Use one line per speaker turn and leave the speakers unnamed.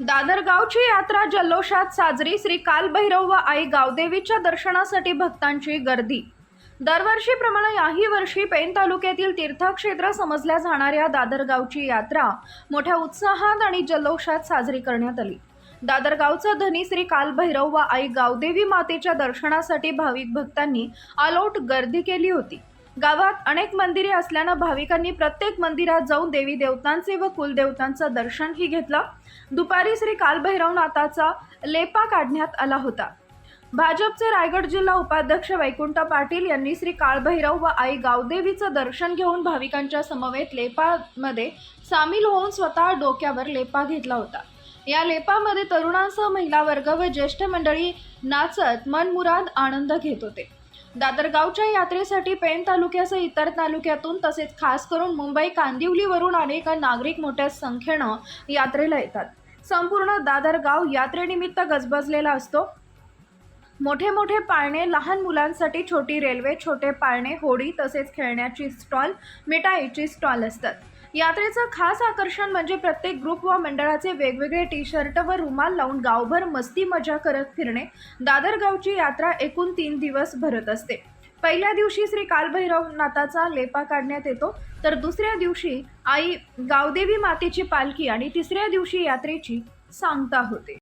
दादर गावची यात्रा जल्लोषात साजरी श्री कालभैरव व आई गावदेवीच्या दर्शनासाठी भक्तांची गर्दी. दरवर्षीप्रमाणे याही वर्षी पेन तालुक्यातील तीर्थक्षेत्र समजल्या जाणाऱ्या दादर गावची यात्रा मोठ्या उत्साहात आणि जल्लोषात साजरी करण्यात आली. दादरगावचा धनी श्री कालभैरव व आई गावदेवी मातेच्या दर्शनासाठी भाविक भक्तांनी अलोट गर्दी केली होती. गावात अनेक मंदिरे असल्यानं भाविकांनी प्रत्येक मंदिरात जाऊन देवी देवतांचे व कुलदेवतांचं दर्शनही घेतलं. दुपारी श्री कालभैरवनाथाचा लेपा काढण्यात आला होता. भाजपचे रायगड जिल्हा उपाध्यक्ष वैकुंठ पाटील यांनी श्री काळभैरव व आई गावदेवीचं दर्शन घेऊन भाविकांच्या समवेत लेपामध्ये सामील होऊन स्वतः डोक्यावर लेपा घेतला होता. या लेपामध्ये तरुणांसह महिला वर्ग व ज्येष्ठ मंडळी नाचत मनमुराद आनंद घेत होते. दादरगावच्या यात्रेसाठी पेण तालुक्यासह इतर तालुक्यातून तसेच खास करून मुंबई कांदिवलीवरून अनेक नागरिक मोठ्या संख्येनं यात्रेला येतात. संपूर्ण दादरगाव यात्रेनिमित्त गजबजलेला असतो. मोठे मोठे पाळणे लहान मुलांसाठी छोटी रेल्वे छोटे पाळणे होडी तसेच खेळण्याची स्टॉल मिठाईची स्टॉल असतात. यात्रेचं खास आकर्षण म्हणजे प्रत्येक ग्रुप व मंडळाचे वेगवेगळे टी शर्ट व रुमाल लावून गावभर मस्ती मजा करत फिरणे. दादर गावची यात्रा एकूण तीन दिवस भरत असते. पहिल्या दिवशी श्री कालभैरवनाथाचा लेपा काढण्यात येतो तर दुसऱ्या दिवशी आई गावदेवी मातेची पालखी आणि तिसऱ्या दिवशी यात्रेची सांगता होते.